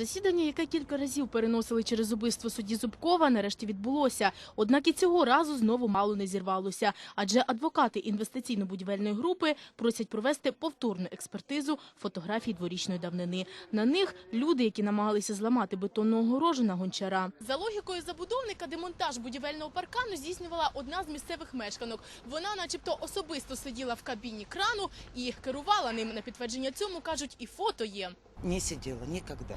Засідання, яке кілька разів переносили через убивство судді Зубкова, нарешті відбулося. Однак і цього разу знову мало не зірвалося. Адже адвокати інвестиційно-будівельної групи просять провести повторну експертизу фотографій дворічної давнини. На них люди, які намагалися зламати бетонну огорожу на гончара. За логікою забудовника, демонтаж будівельного паркану здійснювала одна з місцевих мешканок. Вона, начебто, особисто сиділа в кабіні крану і керувала ним. На підтвердження цьому кажуть, і фото є. Не сидела никогда.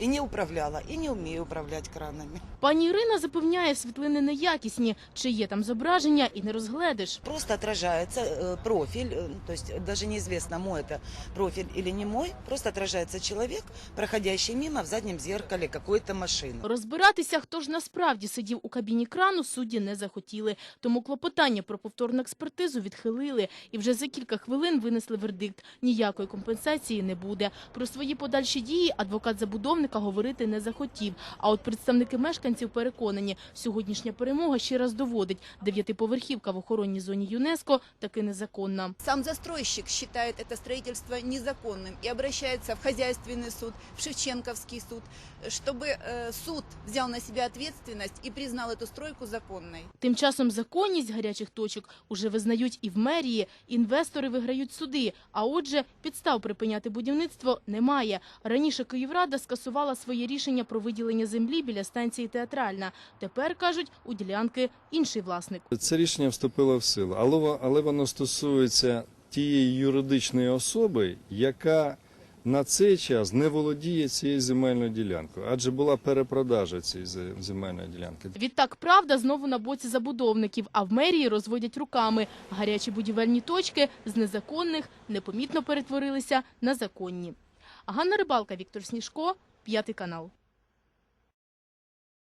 И не управляла, и не умею управлять кранами. Пані Ірина запевняє, світлини неякісні, чи є там зображення і не розгледиш. Просто отражается э, профиль, э, то есть даже неизвестно, мой это профиль или не мой, просто отражается человек, проходящий мимо в заднем зеркале какой-то машины. Розбиратися, хто ж насправді сидів у кабіні крану, судді не захотіли. Тому клопотання про повторну експертизу відхилили. І вже за кілька хвилин винесли вердикт. Ніякої компенсації не буде. Про свої подальші дії адвокат забудовника говорити не захотів. А от представники мешканців переконані, сьогоднішня перемога ще раз доводить. Дев'ятиповерхівка в охоронній зоні ЮНЕСКО таки незаконна. Сам застройщик считает это строительство незаконным и обращается в хозяйственный суд, в Шевченковский суд, чтобы э, суд взял на себя ответственность и признал эту стройку законной. Тим часом законність гарячих точок уже визнають і в мерії. Інвестори виграють суди. А отже, підстав припиняти будівництво немає. Раніше Київрада скасувала своє рішення про виділення землі біля станції Театральна. Тепер, кажуть, у ділянки інший власник. Це рішення вступило в силу, але, але воно стосується тієї юридичної особи, яка на цей час не володіє цією земельною ділянкою, адже була перепродажа цієї зе- земельної ділянки. Відтак правда знову на боці забудовників, а в мерії розводять руками. Гарячі будівельні точки з незаконних непомітно перетворилися на законні. Ганна Рибалка, Віктор Сніжко, п'ятий канал.